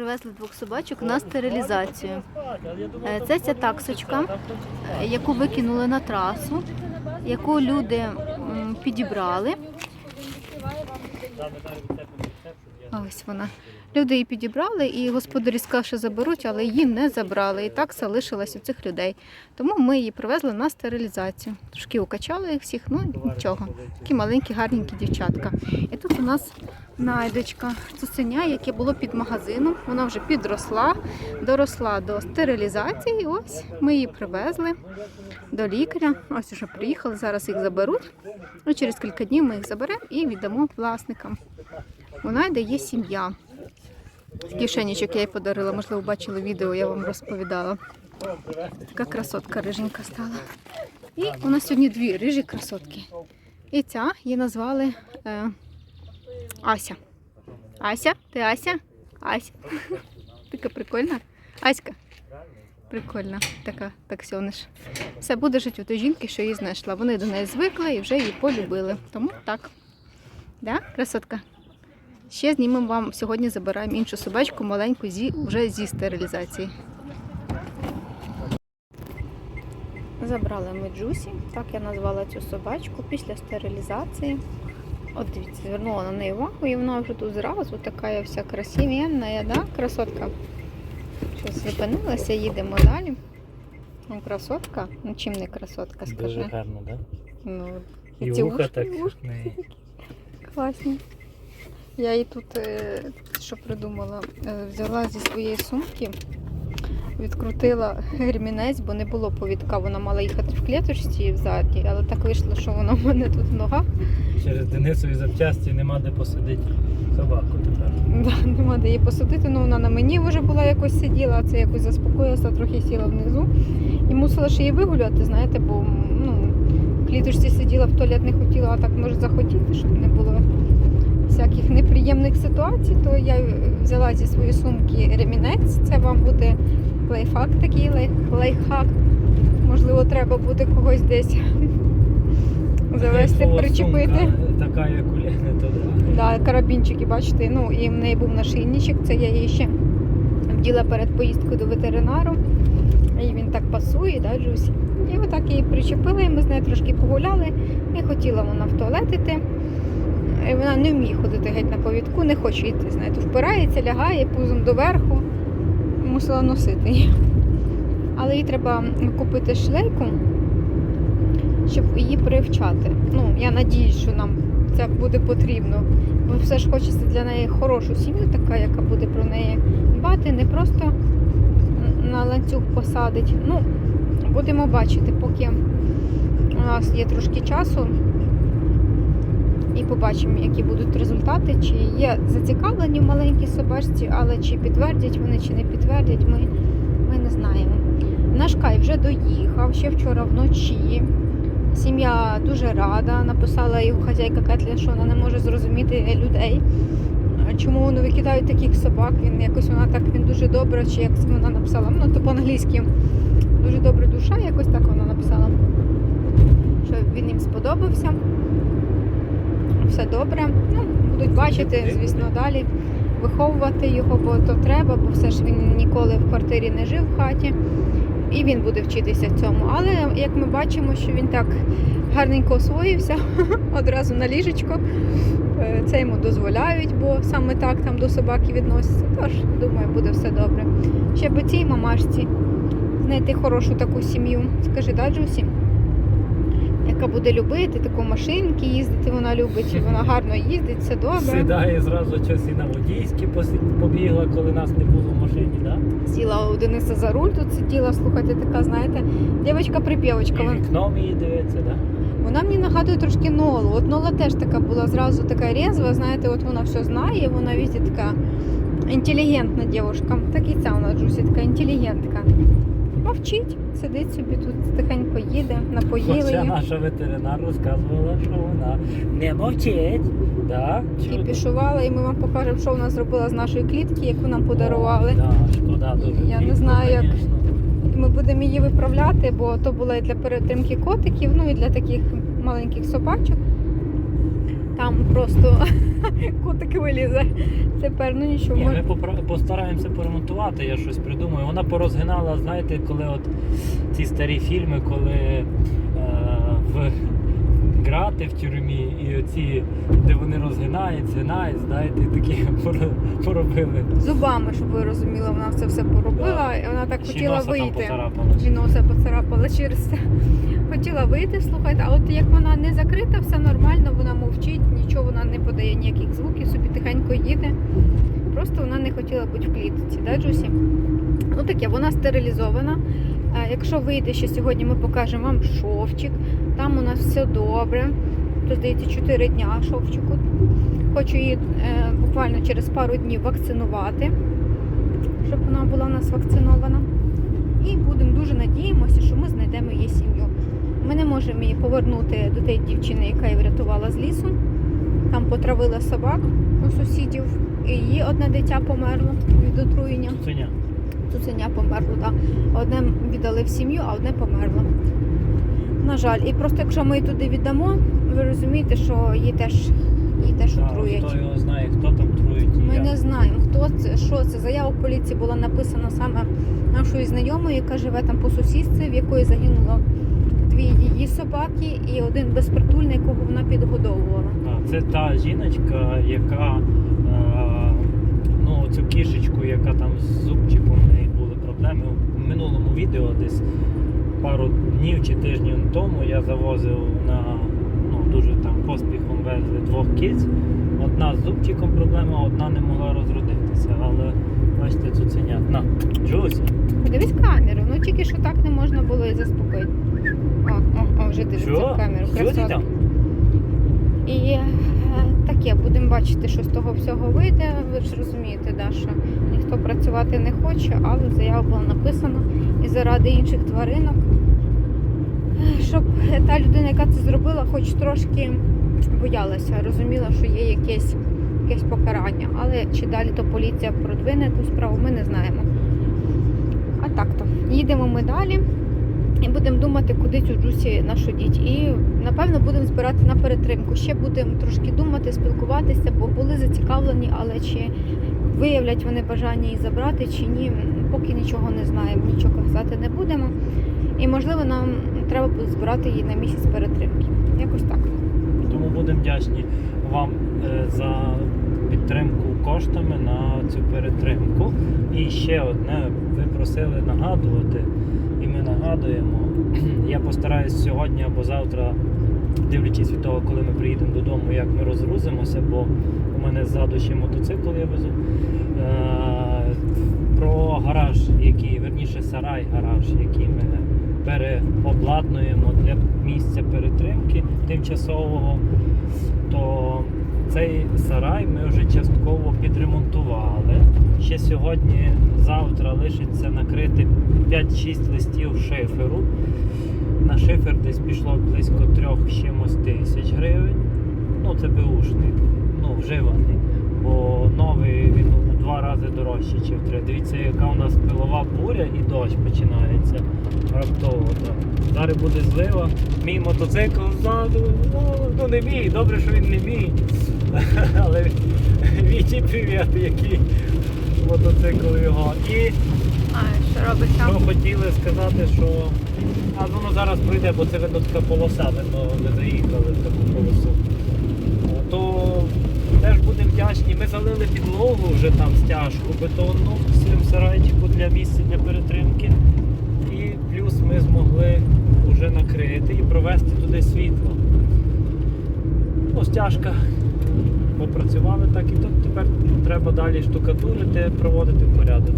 привезли двох собачок на стерилізацію. Е, Це ця таксочка, яку викинули на трасу, яку люди підібрали. Ось вона. Люди її підібрали, і господарі сказали, що заберуть, але її не забрали. І так залишилась у цих людей. Тому ми її привезли на стерилізацію. Трошки укачали їх всіх, ну нічого. Такі маленькі, гарненькі дівчатка. І тут у нас найдочка, цуценя, яке було під магазином. Вона вже підросла, доросла до стерилізації. Ось ми її привезли до лікаря. Ось вже приїхали, зараз їх заберуть. Ну, через кілька днів ми їх заберемо і віддамо власникам. У Найди є сім'я. Кишенічок я їй подарила, можливо, бачили відео, я вам розповідала. Така красотка риженька стала. І у нас сьогодні дві рижі красотки. І ця її назвали е, Ася. Ася? Ти Ася? Ася. Така прикольна. Аська. Прикольна, така таксьониш. Все буде жити у той жінки, що її знайшла. Вони до неї звикли і вже її полюбили. Тому так. Да, красотка? Ще знімемо вам сьогодні забираємо іншу собачку, маленьку зі, вже зі стерилізації. Забрали ми Джусі, так я назвала цю собачку після стерилізації. От дивіться, звернула на неї увагу, і вона вже тут зразу така вся красивенна, да? красотка. Щось зупинилася, їдемо далі. Ну, красотка? Ну чим не красотка, Дуже гарно, так? Ну, І ці вуха ушки, так. і ушки. в неї. Класні. Я її тут, е, що придумала, е, взяла зі своєї сумки, відкрутила ремінець, бо не було повідка. Вона мала їхати в клеточці взаді, але так вийшло, що вона в мене тут в ногах. Через Денисові запчасті нема де посадити собаку тепер. Да, нема де її посадити, ну вона на мені вже була якось сиділа, це якось заспокоїлася, трохи сіла внизу. І мусила ще її вигуляти, знаєте, бо кліточці сиділа, в туалет не хотіла, а так може захотіти, щоб не було всяких неприємних ситуацій, то я взяла зі своєї сумки ремінець. Це вам буде лайфхак такий, лайфхак. Можливо, треба буде когось десь завести, причепити. сумка Така, як у Лени, то да. Да, карабінчики, бачите, ну і в неї був нашийничок, це я її ще вділа перед поїздкою до ветеринару. І він так пасує, да, Джусі. І отак її причепила, і ми з нею трошки погуляли. Не хотіла вона в туалет іти. І вона не вміє ходити геть на повідку, не хоче йти. Знаєте, впирається, лягає пузом доверху. Мусила носити її. Але їй треба купити шлейку, щоб її привчати. Ну, я надіюсь, що нам це буде потрібно. Бо все ж хочеться для неї хорошу сім'ю, така, яка буде про неї дбати, не просто на ланцюг посадить. Ну, будемо бачити, поки у нас є трошки часу. І побачимо, які будуть результати, чи є зацікавлені в маленькій собачці, але чи підтвердять вони, чи не підтвердять, ми, ми не знаємо. Наш Кай вже доїхав ще вчора вночі. Сім'я дуже рада. Написала його хазяйка Кетлін, що вона не може зрозуміти людей. Чому вони викидають таких собак? Він якось вона так він дуже добра, чи як вона написала, ну то по-англійськи дуже добра душа, якось так вона написала. Що він їм сподобався. Все добре. Ну, будуть бачити, звісно, далі виховувати його, бо то треба, бо все ж він ніколи в квартирі не жив в хаті. І він буде вчитися цьому. Але як ми бачимо, що він так гарненько освоївся одразу на ліжечко. Е, Це йому дозволяють, бо саме так там до собаки відносяться. Тож, думаю, буде все добре. Ще би цій мамашці знайти хорошу таку сім'ю. Скажи, да, Джусі? Яка буде любити таку машинки їздити, вона любить, вона гарно їздить, все добре. Сідає зразу щось і на водійські побігла, коли нас не було в машині, так? Сіла у Дениса за руль, тут сиділа, слухайте, така, знаєте, дівчинка-припівочка. І Вона, вікном її дивиться, так? Вона мені нагадує трошки Нолу. От Нола теж така була зразу така резва, знаєте, от вона все знає, вона везде така інтелігентна дівчинка. Так і ця вона Джусі, така інтелігентка. Мовчить, сидить собі тут, тихенько їде, напоїли Хоча її. наша ветеринар розказувала, що вона не мовчить. Да? І Чудо. пішувала, і ми вам покажемо, що вона зробила з нашої клітки, яку нам подарували. Да, шкода дуже. Я не Клітку, знаю, як- конечно. Ми будемо її виправляти, бо то була і для перетримки котиків, ну і для таких маленьких собачок. Там просто котик вилізе. Тепер ну нічого. Ні, ми- постараємося поремонтувати, я щось придумаю. Вона порозгинала, знаєте, коли от ці старі фільми, коли е, в грати в тюрмі і оці, де вони розгинають, згинають, знаєте, такі поробили. Зубами, щоб ви розуміли, вона це все поробила, і вона так Ще хотіла носа там вийти. поцарапалась. І носа поцарапала через це. Хотіла вийти, слухайте, а от як вона не закрита, все нормально, вона мовчить, нічого вона не подає ніяких звуків, собі тихенько їде. Просто вона не хотіла бути в клітці, да, Джусі? Ну таке, вона стерилізована. Якщо вийде ще сьогодні, ми покажемо вам шовчик. Там у нас все добре. Тут, здається, 4 дня шовчику. Хочу її е, буквально через пару днів вакцинувати, щоб вона була у нас вакцинована. І будемо дуже надіємося, що ми знайдемо її сім'ю. Ми не можемо її повернути до тієї дівчини, яка її врятувала з лісу. Там потравила собак у сусідів, і її одне дитя померло від отруєння. Цуня. Цуценя померло, так. Одне віддали в сім'ю, а одне померло. На жаль, і просто якщо ми її туди віддамо, ви розумієте, що її теж, її теж Да, отруять. хто його знає, хто там труїть Ми як. не знаємо, хто це, що це. Заява в поліції була написана саме нашою знайомою, яка живе там по сусідстві, в якої загинуло дві її собаки і один безпритульний, якого вона підгодовувала. Це та жіночка, яка е, цю кішечку, яка там з зубчиком в неї були проблеми. В минулому відео десь пару днів чи тижнів тому я завозив на ну, дуже там поспіхом везли двох кіз. Одна з зубчиком проблема, одна не могла розродитися. Але бачите, цуценят. На, Джусі. Подивись камеру, ну тільки що так не можна було і заспокоїти. О, о, о, вже дивиться в камеру. Що ти красотка. там? І таке, будемо бачити, що з того всього вийде. Ви ж розумієте, да, що ніхто працювати не хоче, але заява була написана і заради інших тваринок. Щоб та людина, яка це зробила, хоч трошки боялася, розуміла, що є якесь, якесь покарання. Але чи далі то поліція продвине ту справу, ми не знаємо. А так то, їдемо ми далі і будемо думати, куди цю Джусі нашу діть. І напевно будемо збирати на перетримку. Ще будемо трошки думати, спілкуватися, бо були зацікавлені, але чи виявлять вони бажання її забрати, чи ні, поки нічого не знаємо, нічого казати не будемо. І можливо нам треба буде збирати її на місяць перетримки. Якось так. Тому будемо вдячні вам е, за підтримку коштами на цю перетримку. І ще одне, ви просили нагадувати, нагадуємо. Я постараюсь сьогодні або завтра, дивлячись від того, коли ми приїдемо додому, як ми розгрузимося, бо у мене ззаду ще мотоцикл я везу. Е, Про гараж, який, верніше, сарай гараж, який ми переобладнуємо для місця перетримки тимчасового, то цей сарай ми вже частково підремонтували. Ще сьогодні, завтра лишиться накрити 5-6 листів шиферу. На шифер десь пішло близько 3 з чимось тисяч гривень. Ну, це беушний, ну, вживаний. Бо новий він у два рази дорожче, ніж в три. Дивіться, яка у нас пилова буря і дощ починається раптово. Так. Зараз буде злива. Мій мотоцикл ззаду. Ну, ну не мій, добре, що він не мій. Але Віті привіт, який мотоцикл його. І А що робиш що хотіли сказати, що а воно зараз пройде, бо це видно така полоса, видно, ви заїхали в таку полосу. То теж будемо вдячні. Ми залили підлогу вже там стяжку бетонну в цьому сарайчику для місця для перетримки. І плюс ми змогли вже накрити і провести туди світло. Ну, стяжка. Попрацювали так і тут тепер треба далі штукатурити, проводити порядок.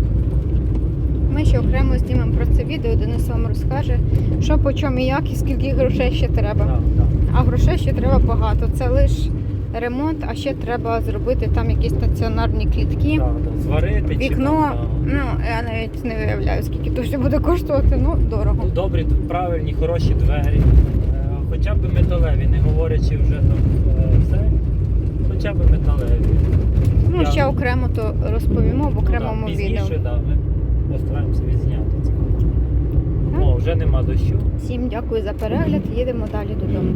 Ми ще окремо знімемо про це відео, Денис вам розкаже, що по чому і як, і скільки грошей ще треба. Так, так. А грошей ще треба багато. Це лише ремонт, а ще треба зробити там якісь стаціонарні клітки, Так, так. Зварити чи вікно. там, так. Ну, я навіть не виявляю, скільки то все буде коштувати, ну дорого. Ну, добрі, правильні, хороші двері. Е, Хоча б металеві, не говорячи вже там е, все. Хоча б металеві. Ну, Я- ще окремо то розповімо в окремому ну, да, відео. Пізніше, да, ми постараємося відзняти це. О, вже нема дощу. Всім дякую за перегляд. Їдемо далі додому.